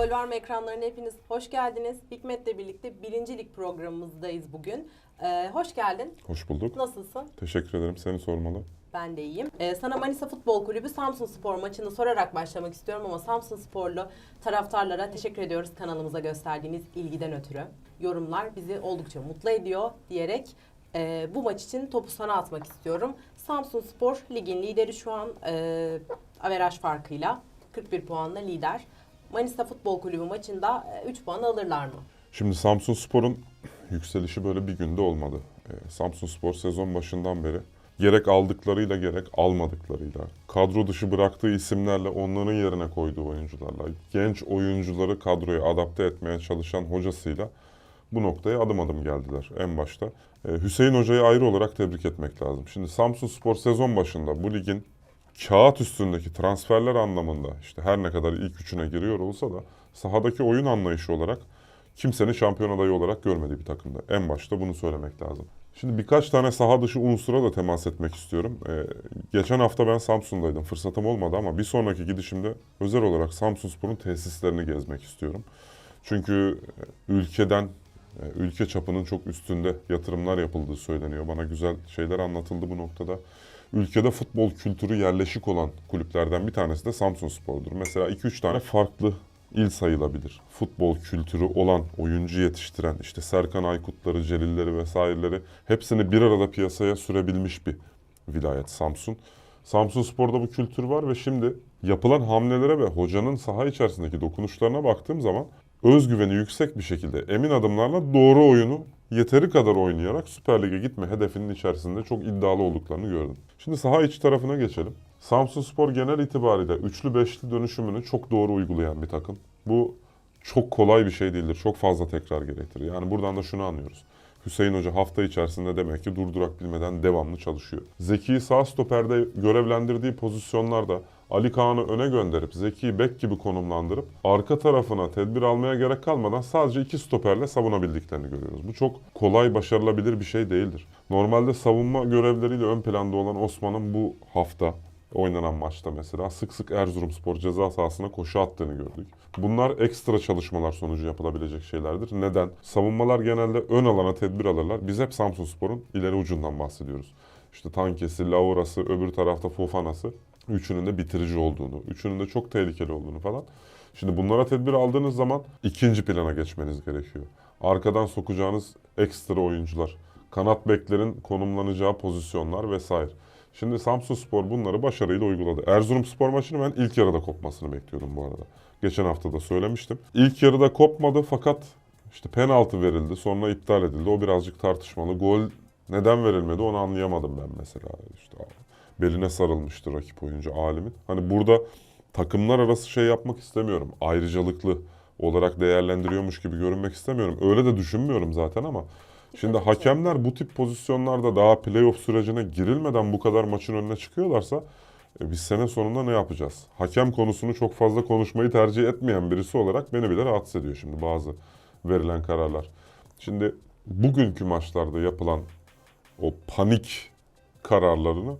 Gol var mı ekranlarına hepiniz hoş geldiniz. Hikmet'le birlikte birinci lig programımızdayız bugün. Ee, hoş geldin. Hoş bulduk. Nasılsın? Teşekkür ederim. Seni sormalı. Ben de iyiyim. Ee, sana Manisa Futbol Kulübü Samsun Spor maçını sorarak başlamak istiyorum ama Samsun Sporlu taraftarlara teşekkür ediyoruz kanalımıza gösterdiğiniz ilgiden ötürü. Yorumlar bizi oldukça mutlu ediyor diyerek e, bu maç için topu sana atmak istiyorum. Samsun Spor ligin lideri şu an e, averaj farkıyla 41 puanla lider. Manisa Futbol Kulübü maçında 3 puan alırlar mı? Şimdi Samsun Spor'un yükselişi böyle bir günde olmadı. Ee, Samsun Spor sezon başından beri gerek aldıklarıyla gerek almadıklarıyla, kadro dışı bıraktığı isimlerle onların yerine koyduğu oyuncularla, genç oyuncuları kadroya adapte etmeye çalışan hocasıyla bu noktaya adım adım geldiler en başta. Ee, Hüseyin Hoca'yı ayrı olarak tebrik etmek lazım. Şimdi Samsun Spor sezon başında bu ligin kağıt üstündeki transferler anlamında işte her ne kadar ilk üçüne giriyor olsa da sahadaki oyun anlayışı olarak kimsenin şampiyon adayı olarak görmediği bir takımda. En başta bunu söylemek lazım. Şimdi birkaç tane saha dışı unsura da temas etmek istiyorum. Ee, geçen hafta ben Samsun'daydım. Fırsatım olmadı ama bir sonraki gidişimde özel olarak Samsun Spor'un tesislerini gezmek istiyorum. Çünkü e, ülkeden, ülke çapının çok üstünde yatırımlar yapıldığı söyleniyor. Bana güzel şeyler anlatıldı bu noktada. Ülkede futbol kültürü yerleşik olan kulüplerden bir tanesi de Samsun Spor'dur. Mesela 2-3 tane farklı il sayılabilir. Futbol kültürü olan, oyuncu yetiştiren, işte Serkan Aykutları, Celilleri vesaireleri hepsini bir arada piyasaya sürebilmiş bir vilayet Samsun. Samsun Spor'da bu kültür var ve şimdi yapılan hamlelere ve hocanın saha içerisindeki dokunuşlarına baktığım zaman özgüveni yüksek bir şekilde emin adımlarla doğru oyunu yeteri kadar oynayarak Süper Lig'e gitme hedefinin içerisinde çok iddialı olduklarını gördüm. Şimdi saha içi tarafına geçelim. Samsun Spor genel itibariyle üçlü beşli dönüşümünü çok doğru uygulayan bir takım. Bu çok kolay bir şey değildir. Çok fazla tekrar gerektirir. Yani buradan da şunu anlıyoruz. Hüseyin Hoca hafta içerisinde demek ki durdurak bilmeden devamlı çalışıyor. Zeki'yi sağ stoperde görevlendirdiği pozisyonlarda Ali Kaan'ı öne gönderip Zeki'yi bek gibi konumlandırıp arka tarafına tedbir almaya gerek kalmadan sadece iki stoperle savunabildiklerini görüyoruz. Bu çok kolay başarılabilir bir şey değildir. Normalde savunma görevleriyle ön planda olan Osman'ın bu hafta oynanan maçta mesela sık sık Erzurumspor ceza sahasına koşu attığını gördük. Bunlar ekstra çalışmalar sonucu yapılabilecek şeylerdir. Neden? Savunmalar genelde ön alana tedbir alırlar. Biz hep Samsunspor'un ileri ucundan bahsediyoruz. İşte Tankesi, Laura'sı, öbür tarafta Fofana'sı. Üçünün de bitirici olduğunu, üçünün de çok tehlikeli olduğunu falan. Şimdi bunlara tedbir aldığınız zaman ikinci plana geçmeniz gerekiyor. Arkadan sokacağınız ekstra oyuncular, kanat beklerin konumlanacağı pozisyonlar vesaire. Şimdi Samsun Spor bunları başarıyla uyguladı. Erzurum Spor maçını ben ilk yarıda kopmasını bekliyordum bu arada. Geçen hafta da söylemiştim. İlk yarıda kopmadı fakat işte penaltı verildi sonra iptal edildi. O birazcık tartışmalı. Gol neden verilmedi onu anlayamadım ben mesela. İşte beline sarılmıştı rakip oyuncu Alim'in. Hani burada takımlar arası şey yapmak istemiyorum. Ayrıcalıklı olarak değerlendiriyormuş gibi görünmek istemiyorum. Öyle de düşünmüyorum zaten ama Şimdi hakemler bu tip pozisyonlarda daha playoff sürecine girilmeden bu kadar maçın önüne çıkıyorlarsa e, biz sene sonunda ne yapacağız? Hakem konusunu çok fazla konuşmayı tercih etmeyen birisi olarak beni bile rahatsız ediyor şimdi bazı verilen kararlar. Şimdi bugünkü maçlarda yapılan o panik kararlarını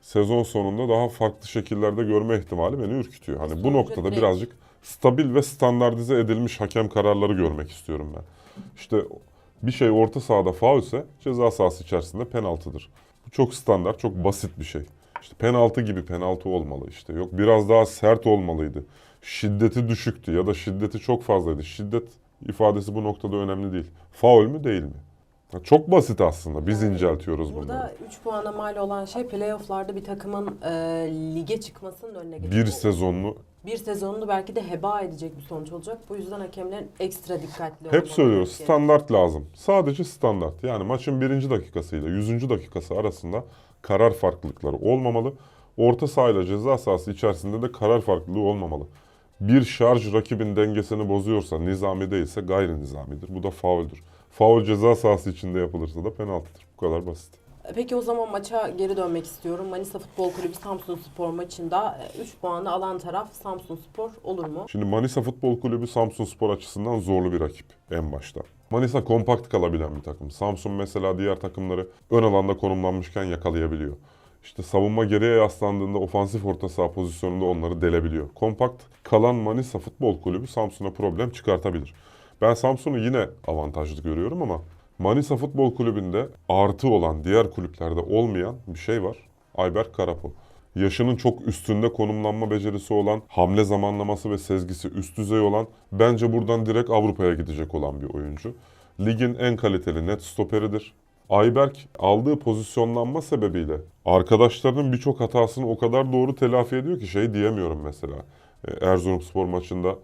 sezon sonunda daha farklı şekillerde görme ihtimali beni ürkütüyor. Hani bu noktada birazcık stabil ve standartize edilmiş hakem kararları görmek istiyorum ben. İşte bir şey orta sahada faulse ceza sahası içerisinde penaltıdır. Bu çok standart, çok basit bir şey. İşte penaltı gibi penaltı olmalı işte. Yok biraz daha sert olmalıydı. Şiddeti düşüktü ya da şiddeti çok fazlaydı. Şiddet ifadesi bu noktada önemli değil. Faul mü değil mi? Çok basit aslında. Biz inceltiyoruz bunları. Burada 3 puana mal olan şey playofflarda bir takımın e, lige çıkmasının önüne geçiyor. Bir sezonlu bir sezonunu belki de heba edecek bir sonuç olacak. Bu yüzden hakemlerin ekstra dikkatli olmaları Hep söylüyoruz gerekiyor. standart lazım. Sadece standart. Yani maçın birinci dakikasıyla yüzüncü dakikası arasında karar farklılıkları olmamalı. Orta sahayla ceza sahası içerisinde de karar farklılığı olmamalı. Bir şarj rakibin dengesini bozuyorsa, nizami değilse gayri nizamidir. Bu da fauldür. Faul ceza sahası içinde yapılırsa da penaltıdır. Bu kadar basit. Peki o zaman maça geri dönmek istiyorum. Manisa Futbol Kulübü Samsun Spor maçında 3 puanı alan taraf Samsun Spor olur mu? Şimdi Manisa Futbol Kulübü Samsun Spor açısından zorlu bir rakip en başta. Manisa kompakt kalabilen bir takım. Samsun mesela diğer takımları ön alanda konumlanmışken yakalayabiliyor. işte savunma geriye yaslandığında ofansif orta saha pozisyonunda onları delebiliyor. Kompakt kalan Manisa Futbol Kulübü Samsun'a problem çıkartabilir. Ben Samsun'u yine avantajlı görüyorum ama Manisa Futbol Kulübü'nde artı olan diğer kulüplerde olmayan bir şey var. Ayberk Karapo. Yaşının çok üstünde konumlanma becerisi olan, hamle zamanlaması ve sezgisi üst düzey olan, bence buradan direkt Avrupa'ya gidecek olan bir oyuncu. Ligin en kaliteli net stoperidir. Ayberk aldığı pozisyonlanma sebebiyle arkadaşlarının birçok hatasını o kadar doğru telafi ediyor ki şey diyemiyorum mesela. Erzurumspor maçında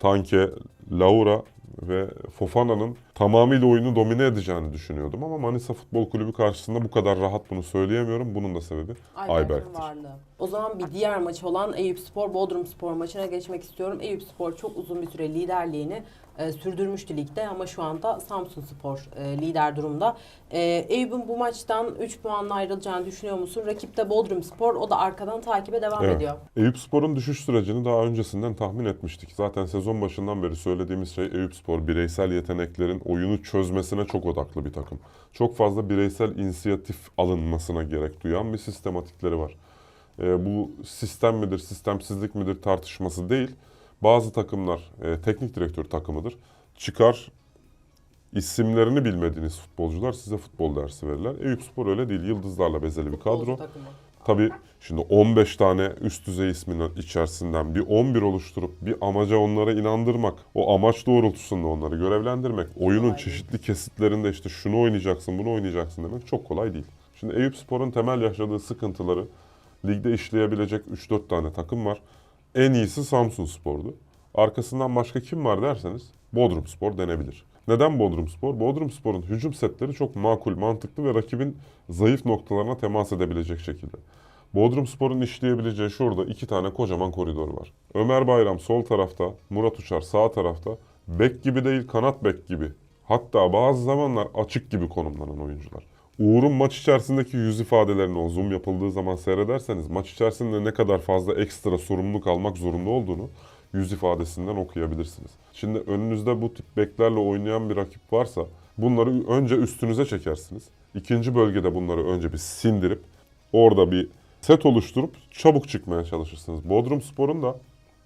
Tanke, Laura ve Fofana'nın tamamıyla oyunu domine edeceğini düşünüyordum ama Manisa Futbol Kulübü karşısında bu kadar rahat bunu söyleyemiyorum. Bunun da sebebi Ayberk'in Ayberk'tir. O zaman bir diğer maç olan Eyüp Spor Bodrum Spor maçına geçmek istiyorum. Eyüp Spor çok uzun bir süre liderliğini e, sürdürmüştü ligde ama şu anda Samsun Spor e, lider durumda. E, Eyüp'ün bu maçtan 3 puanla ayrılacağını düşünüyor musun? Rakip de Bodrum Spor. O da arkadan takibe devam Evet. ediyor. Eyüp Spor'un düşüş sürecini daha öncesinden tahmin etmiştik. Zaten sezon başından beri söylediğimiz şey Eyüp Spor bireysel yeteneklerin oyunu çözmesine çok odaklı bir takım. Çok fazla bireysel inisiyatif alınmasına gerek duyan bir sistematikleri var. Ee, bu sistem midir, sistemsizlik midir tartışması değil. Bazı takımlar e, teknik direktör takımıdır. Çıkar isimlerini bilmediğiniz futbolcular size futbol dersi verirler. Eyüp Spor öyle değil. Yıldızlarla bezeli bir kadro. Tabii şimdi 15 tane üst düzey isminin içerisinden bir 11 oluşturup bir amaca onlara inandırmak, o amaç doğrultusunda onları görevlendirmek, oyunun Kolay değil. çeşitli kesitlerinde işte şunu oynayacaksın, bunu oynayacaksın demek çok kolay değil. Şimdi Eyüp Spor'un temel yaşadığı sıkıntıları ligde işleyebilecek 3-4 tane takım var. En iyisi Samsun Spor'du. Arkasından başka kim var derseniz Bodrum Spor denebilir. Neden Bodrum Spor? Bodrum Spor'un hücum setleri çok makul, mantıklı ve rakibin zayıf noktalarına temas edebilecek şekilde. Bodrum Spor'un işleyebileceği şurada iki tane kocaman koridor var. Ömer Bayram sol tarafta, Murat Uçar sağ tarafta. Bek gibi değil, kanat bek gibi. Hatta bazı zamanlar açık gibi konumlanan oyuncular. Uğur'un maç içerisindeki yüz ifadelerini o zoom yapıldığı zaman seyrederseniz maç içerisinde ne kadar fazla ekstra sorumluluk almak zorunda olduğunu yüz ifadesinden okuyabilirsiniz. Şimdi önünüzde bu tip beklerle oynayan bir rakip varsa bunları önce üstünüze çekersiniz. İkinci bölgede bunları önce bir sindirip orada bir set oluşturup çabuk çıkmaya çalışırsınız. Bodrum Spor'un da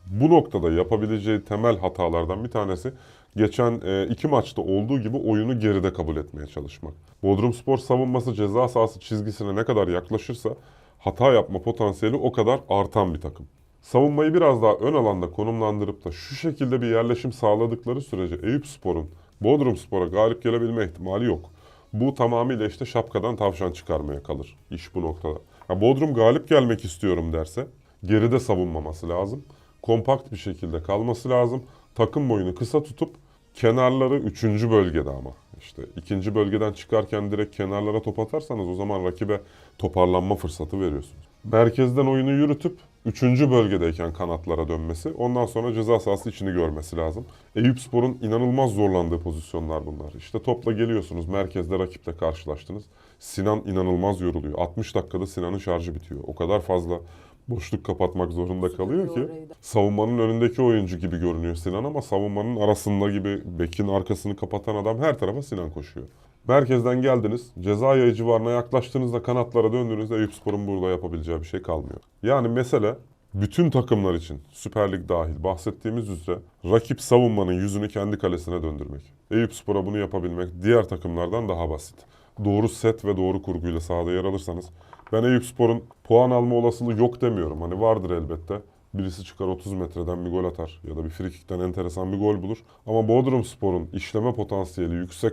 bu noktada yapabileceği temel hatalardan bir tanesi geçen e, iki maçta olduğu gibi oyunu geride kabul etmeye çalışmak. Bodrum Spor savunması ceza sahası çizgisine ne kadar yaklaşırsa hata yapma potansiyeli o kadar artan bir takım. Savunmayı biraz daha ön alanda konumlandırıp da şu şekilde bir yerleşim sağladıkları sürece Eyüp Spor'un Bodrum Spor'a galip gelebilme ihtimali yok. Bu tamamıyla işte şapkadan tavşan çıkarmaya kalır iş bu noktada. Ya Bodrum galip gelmek istiyorum derse geride savunmaması lazım. Kompakt bir şekilde kalması lazım. Takım boyunu kısa tutup kenarları 3. bölgede ama. işte ikinci bölgeden çıkarken direkt kenarlara top atarsanız o zaman rakibe toparlanma fırsatı veriyorsunuz. Merkezden oyunu yürütüp 3. bölgedeyken kanatlara dönmesi, ondan sonra ceza sahası içini görmesi lazım. Eyüp Spor'un inanılmaz zorlandığı pozisyonlar bunlar. İşte topla geliyorsunuz, merkezde rakiple karşılaştınız. Sinan inanılmaz yoruluyor. 60 dakikada Sinan'ın şarjı bitiyor. O kadar fazla boşluk kapatmak zorunda kalıyor ki. Savunmanın önündeki oyuncu gibi görünüyor Sinan ama savunmanın arasında gibi bekin arkasını kapatan adam her tarafa Sinan koşuyor. Merkezden geldiniz, ceza yayı civarına yaklaştığınızda kanatlara döndüğünüzde Eyüp Spor'un burada yapabileceği bir şey kalmıyor. Yani mesele bütün takımlar için Süper Lig dahil bahsettiğimiz üzere rakip savunmanın yüzünü kendi kalesine döndürmek. Eyüp Spor'a bunu yapabilmek diğer takımlardan daha basit. Doğru set ve doğru kurguyla sahada yer alırsanız ben Eyüp Spor'un puan alma olasılığı yok demiyorum. Hani vardır elbette. Birisi çıkar 30 metreden bir gol atar ya da bir frikikten enteresan bir gol bulur. Ama Bodrum Spor'un işleme potansiyeli yüksek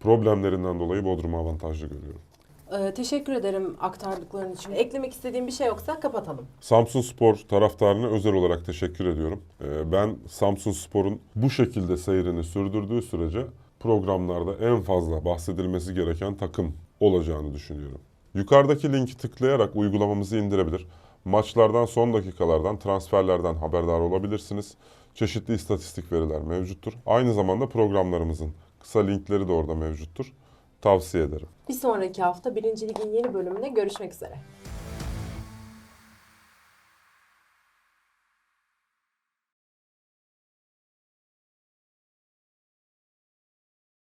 problemlerinden dolayı Bodrum'u avantajlı görüyorum. Ee, teşekkür ederim aktardıkların için. Eklemek istediğim bir şey yoksa kapatalım. Samsun Spor taraftarına özel olarak teşekkür ediyorum. Ee, Ben Samsun Spor'un bu şekilde seyrini sürdürdüğü sürece programlarda en fazla bahsedilmesi gereken takım olacağını düşünüyorum. Yukarıdaki linki tıklayarak uygulamamızı indirebilir. Maçlardan, son dakikalardan, transferlerden haberdar olabilirsiniz. Çeşitli istatistik veriler mevcuttur. Aynı zamanda programlarımızın kısa linkleri de orada mevcuttur. Tavsiye ederim. Bir sonraki hafta 1. Lig'in yeni bölümünde görüşmek üzere.